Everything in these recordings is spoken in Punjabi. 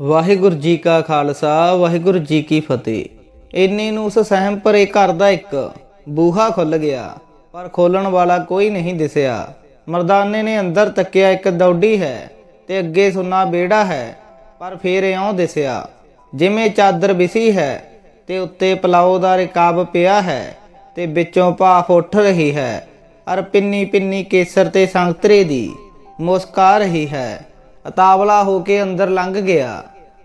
ਵਾਹਿਗੁਰੂ ਜੀ ਕਾ ਖਾਲਸਾ, ਵਾਹਿਗੁਰੂ ਜੀ ਕੀ ਫਤਿਹ। ਇੰਨੇ ਨੂੰ ਉਸ ਸਹਿਮ ਭਰੇ ਘਰ ਦਾ ਇੱਕ ਬੂਹਾ ਖੁੱਲ ਗਿਆ, ਪਰ ਖੋਲਣ ਵਾਲਾ ਕੋਈ ਨਹੀਂ ਦਿਸਿਆ। ਮਰਦਾਨੇ ਨੇ ਅੰਦਰ ਤੱਕਿਆ ਇੱਕ ਦੌਡੀ ਹੈ ਤੇ ਅੱਗੇ ਸੁੰਨਾ ਬੇੜਾ ਹੈ, ਪਰ ਫੇਰ ਇਉਂ ਦਿਸਿਆ, ਜਿਵੇਂ ਚਾਦਰ ਵਿਸੀ ਹੈ ਤੇ ਉੱਤੇ ਪਲਾਓ ਦਾ ਰਿਕਾਬ ਪਿਆ ਹੈ ਤੇ ਵਿੱਚੋਂ ਭਾਫ ਉੱਠ ਰਹੀ ਹੈ, ਅਰ ਪਿੰਨੀ ਪਿੰਨੀ ਕੇਸਰ ਤੇ ਸੰਗਤਰੇ ਦੀ ਮੁਸਕਾ ਰਹੀ ਹੈ। ਅਤਾਵਲਾ ਹੋ ਕੇ ਅੰਦਰ ਲੰਘ ਗਿਆ।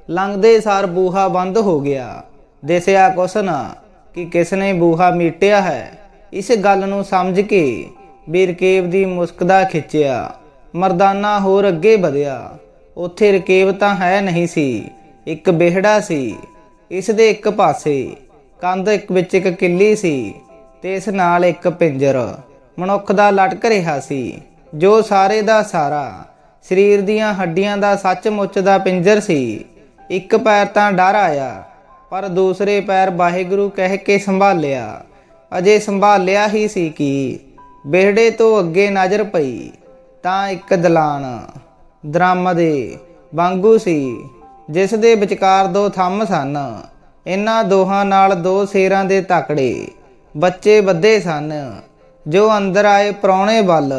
ਲੰਘਦੇ ਸਾਰ ਬੂਹਾ ਬੰਦ ਹੋ ਗਿਆ। ਦਿਸਿਆ ਕੁਛ ਨਾ ਕਿ ਕਿਸ ਨੇ ਬੂਹਾ ਮੀਟਿਆ ਹੈ। ਇਸ ਗੱਲ ਨੂੰ ਸਮਝ ਕੇ ਬੀਰਕੇਵ ਦੀ ਮੁਸਕਦਾ ਖਿੱਚਿਆ। ਮਰਦਾਨਾ ਹੋਰ ਅੱਗੇ ਵਧਿਆ। ਉੱਥੇ ਰਕੇਬ ਤਾਂ ਹੈ ਨਹੀਂ ਸੀ। ਇੱਕ ਬਿਹੜਾ ਸੀ। ਇਸ ਦੇ ਇੱਕ ਪਾਸੇ ਕੰਧ ਇੱਕ ਵਿੱਚ ਇੱਕ ਕਿੱਲੀ ਸੀ ਤੇ ਇਸ ਨਾਲ ਇੱਕ ਪਿੰਜਰ। ਮਨੁੱਖ ਦਾ ਲਟਕ ਰਿਹਾ ਸੀ। ਜੋ ਸਾਰੇ ਦਾ ਸਾਰਾ ਸਰੀਰ ਦੀਆਂ ਹੱਡੀਆਂ ਦਾ ਸੱਚਮੁੱਚ ਦਾ ਪਿੰਜਰ ਸੀ। ਇੱਕ ਪੈਰ ਤਾਂ ਡਰ ਆਇਆ, ਪਰ ਦੂਸਰੇ ਪੈਰ ਵਾਹਿਗੁਰੂ ਕਹਿ ਕੇ ਸੰਭਾਲਿਆ। ਅਜੇ ਸੰਭਾਲਿਆ ਹੀ ਸੀ ਕਿ ਬਿਹੜੇ ਤੋਂ ਅੱਗੇ ਨਜ਼ਰ ਪਈ ਤਾਂ ਇੱਕ ਦਲਾਨ, ਦਰਮ ਦੇ ਵਾਂਗੂ ਸੀ, ਜਿਸ ਦੇ ਵਿਚਕਾਰ ਦੋ ਥੰਮ ਸਨ। ਇਹਨਾਂ ਦੋਹਾਂ ਨਾਲ ਦੋ ਸ਼ੇਰਾਂ ਦੇ ਤਕੜੇ ਬੱਚੇ ਬੱਧੇ ਸਨ, ਜੋ ਅੰਦਰ ਆਏ ਪ੍ਰਾਹੁਣੇ ਵੱਲ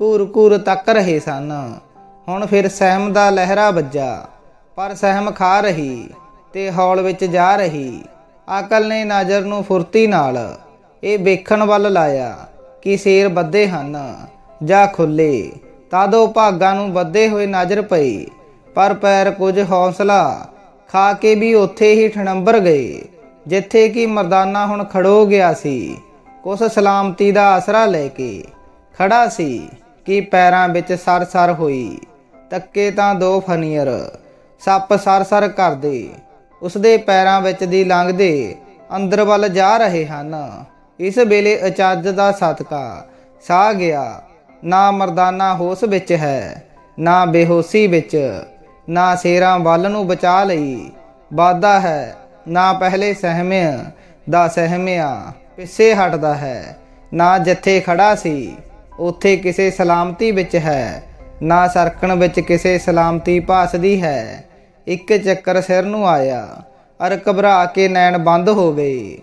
ਘੂਰ ਘੂਰ ਤੱਕ ਰਹੇ ਸਨ। ਹੁਣ ਫਿਰ ਸਹਿਮ ਦਾ ਲਹਿਰਾ ਵੱਜਾ, ਪਰ ਸਹਿਮ ਖਾ ਰਹੀ ਤੇ ਹੌਲ ਵਿੱਚ ਜਾ ਰਹੀ। ਅਕਲ ਨੇ ਨਜ਼ਰ ਨੂੰ ਫੁਰਤੀ ਨਾਲ ਇਹ ਵੇਖਣ ਵੱਲ ਲਾਇਆ ਕਿ ਸ਼ੇਰ ਬੱਧੇ ਹਨ ਜਾਂ ਖੁੱਲੇ ਤਦ ਉਹ ਭਾਗਾਂ ਨੂੰ ਬੱਧੇ ਹੋਏ ਨਜ਼ਰ ਪਈ, ਪਰ ਪੈਰ ਕੁਝ ਹੌਸਲਾ ਖਾ ਕੇ ਵੀ ਉੱਥੇ ਹੀ ਠਣੰਬਰ ਗਏ, ਜਿੱਥੇ ਕਿ ਮਰਦਾਨਾ ਹੁਣ ਖੜੋ ਗਿਆ ਸੀ, ਕੁਛ ਸਲਾਮਤੀ ਦਾ ਆਸਰਾ ਲੈ ਕੇ। ਖੜਾ ਸੀ ਕਿ ਪੈਰਾਂ ਵਿੱਚ ਸਰ-ਸਰ ਹੋਈ। ਤੱਕੇ ਤਾਂ ਦੋ ਫਨੀਅਰ, ਸੱਪ ਸਰ ਕਰਦੇ, ਉਸਦੇ ਪੈਰਾਂ ਵਿੱਚ ਦੀ ਲੰਘਦੇ ਅੰਦਰ ਵੱਲ ਜਾ ਰਹੇ ਹਨ। ਇਸ ਵੇਲੇ ਅਚਰਜ ਦਾ ਸਤਕਾ ਸਾਹ ਗਿਆ, ਨਾ ਮਰਦਾਨਾ ਹੋਸ਼ ਵਿੱਚ ਹੈ, ਨਾ ਬੇਹੋਸ਼ੀ ਵਿੱਚ, ਨਾ ਸ਼ੇਰਾਂ ਵੱਲ ਨੂੰ ਬਚਾ ਲਈ। ਵਾਦਾ ਹੈ, ਨਾ ਪਹਿਲੇ ਸਹਿਮਿਆ ਦਾ ਸਹਿਮਿਆ ਪਿੱਛੇ ਹਟਦਾ ਹੈ, ਨਾ ਜਿੱਥੇ ਖੜਾ ਸੀ, ਉੱਥੇ ਕਿਸੇ ਸਲਾਮਤੀ ਵਿੱਚ ਹੈ। ਨਾ ਸਰਕਣ ਵਿੱਚ ਕਿਸੇ ਸਲਾਮਤੀ ਭਾਸਦੀ ਹੈ। ਇੱਕ ਚੱਕਰ ਸਿਰ ਨੂੰ ਆਇਆ। ਅਰ ਘਬਰਾ ਕੇ ਨੈਣ ਬੰਦ ਹੋ ਗਏ।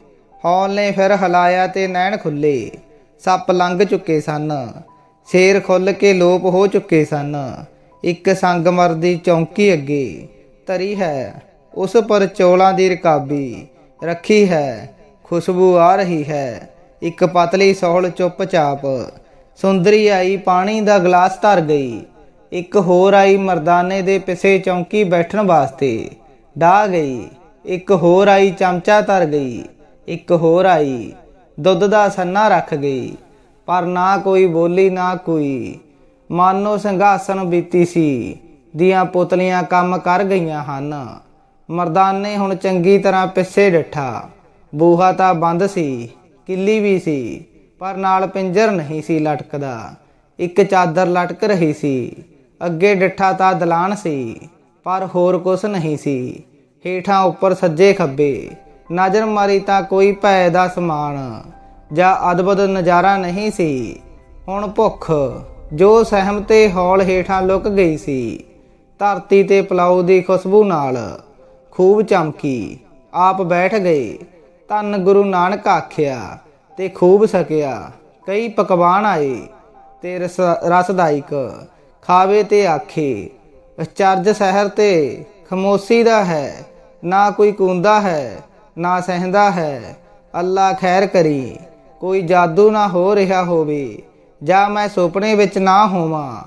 ਹੌਲ ਨੇ ਫਿਰ ਹਲਾਇਆ ਤੇ ਨੈਣ ਖੁੱਲੇ। ਸੱਪ ਲੰਘ ਚੁੱਕੇ ਸਨ। ਸ਼ੇਰ ਖੁੱਲ ਕੇ ਲੋਪ ਹੋ ਚੁੱਕੇ ਸਨ। ਇੱਕ ਸੰਗਮਰ ਦੀ ਚੌਂਕੀ ਅੱਗੇ ਤਰੀ ਹੈ। ਉਸ ਪਰ ਚੋਲਾਂ ਦੀ ਰਕਾਬੀ ਰੱਖੀ ਹੈ। ਖੁਸ਼ਬੂ ਆ ਰਹੀ ਹੈ। ਇੱਕ ਪਤਲੀ ਸੌਲ ਚੁੱਪਚਾਪ ਸੁੰਦਰੀ ਆਈ, ਪਾਣੀ ਦਾ ਗਲਾਸ ਧਰ ਗਈ। ਇੱਕ ਹੋਰ ਆਈ, ਮਰਦਾਨੇ ਦੇ ਪਿੱਛੇ ਚੌਂਕੀ ਬੈਠਣ ਵਾਸਤੇ ਡਾਹ ਗਈ। ਇੱਕ ਹੋਰ ਆਈ, ਚਮਚਾ ਧਰ ਗਈ। ਇੱਕ ਹੋਰ ਆਈ, ਦੁੱਧ ਦਾ ਸੰਨਾ ਰੱਖ ਗਈ। ਪਰ ਨਾ ਕੋਈ ਬੋਲੀ, ਨਾ ਕੋਈ। ਮਾਨੋ ਸੰਘਾਸਨ ਬੀਤੀ ਸੀ। ਦੀਆਂ ਪੁਤਲੀਆਂ ਕੰਮ ਕਰ ਗਈਆਂ ਹਨ। ਮਰਦਾਨੇ ਹੁਣ ਚੰਗੀ ਤਰ੍ਹਾਂ ਪਿੱਛੇ ਡਿੱਠਾ। ਬੂਹਾ ਤਾਂ ਬੰਦ ਸੀ, ਕਿੱਲੀ ਵੀ ਸੀ। ਪਰ ਨਾਲ ਪਿੰਜਰ ਨਹੀਂ ਸੀ ਲਟਕਦਾ। ਇੱਕ ਚਾਦਰ ਲਟਕ ਰਹੀ ਸੀ। ਅੱਗੇ ਡਿੱਠਾ ਤਾਂ ਦਲਾਨ ਸੀ, ਪਰ ਹੋਰ ਕੁਛ ਨਹੀਂ ਸੀ। ਹੇਠਾਂ ਉੱਪਰ ਸੱਜੇ ਖੱਬੇ, ਨਜ਼ਰ ਮਾਰੀ ਤਾਂ ਕੋਈ ਭੈ ਦਾ ਸਮਾਨ, ਜਾਂ ਅਦਭੁਤ ਨਜ਼ਾਰਾ ਨਹੀਂ ਸੀ। ਹੁਣ ਭੁੱਖ, ਜੋ ਸਹਿਮ ਤੇ ਹੌਲ ਹੇਠਾਂ ਲੁਕ ਗਈ ਸੀ। ਧਰਤੀ ਤੇ ਪਲਾਉ ਦੀ ਖੁਸ਼ਬੂ ਨਾਲ ਖੂਬ ਚਮਕੀ, ਆਪ ਬੈਠ ਗਏ। ਧੰਨ ਗੁਰੂ ਨਾਨਕ ਆਖਿਆ ਤੇ ਖੂਬ ਸਕਿਆ। ਕਈ ਪਕਵਾਨ ਆਏ ਤੇ ਰਸ, ਰਸਦਾਇਕ। ਖਾਵੇ ਤੇ ਆਖੇ ਚਰਜ ਸ਼ਹਿਰ ਤੇ ਖਮੋਸੀ ਦਾ ਹੈ, ਨਾ ਕੋਈ ਕੂੰਦਾ ਹੈ, ਨਾ ਸਹਿੰਦਾ ਹੈ। ਅੱਲਾ ਖੈਰ ਕਰੀ, ਕੋਈ ਜਾਦੂ ਨਾ ਹੋ ਰਿਹਾ ਹੋਵੇ। ਜਾਂ ਮੈਂ ਸੁਪਨੇ ਵਿੱਚ ਨਾ ਹੋਵਾਂ,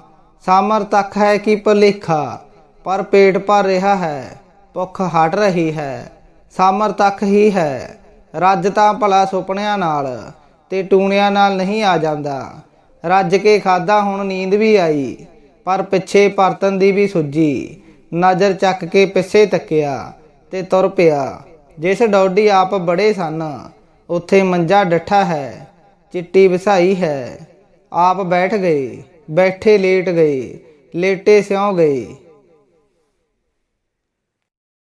ਸਾਮਰ ਤੱਕ ਹੈ ਕਿ ਭੁਲੇਖਾ। ਪਰ ਪੇਟ ਭਰ ਰਿਹਾ ਹੈ, ਭੁੱਖ ਹਟ ਰਹੀ ਹੈ, ਸਾਮਰ ਤੱਕ ਹੀ ਹੈ। ਰੱਜ ਤਾਂ ਭਲਾ ਸੁਪਨਿਆਂ ਨਾਲ ਤੇ ਟੂਣਿਆਂ ਨਾਲ ਨਹੀਂ ਆ ਜਾਂਦਾ। ਰੱਜ ਕੇ ਖਾਦਾ ਹੁਣ ਨੀਂਦ ਵੀ ਆਈ, ਪਰ ਪਿੱਛੇ ਪਰਤਨ ਦੀ ਵੀ ਸੁੱਜੀ। ਨਜ਼ਰ ਚੱਕ ਕੇ ਪਿੱਛੇ ਤੱਕਿਆ ਤੇ ਤੁਰ ਪਿਆ। ਜਿਸ ਡੌਡੀ ਆਪ ਬੜੇ ਸਨ, ਉੱਥੇ ਮੰਜਾ ਡੱਠਾ ਹੈ, ਚਿੱਟੀ ਵਿਸਾਈ ਹੈ। ਆਪ ਬੈਠ ਗਏ, ਬੈਠੇ ਲੇਟ ਗਏ, ਲੇਟੇ ਸਿਉਂ ਗਏ।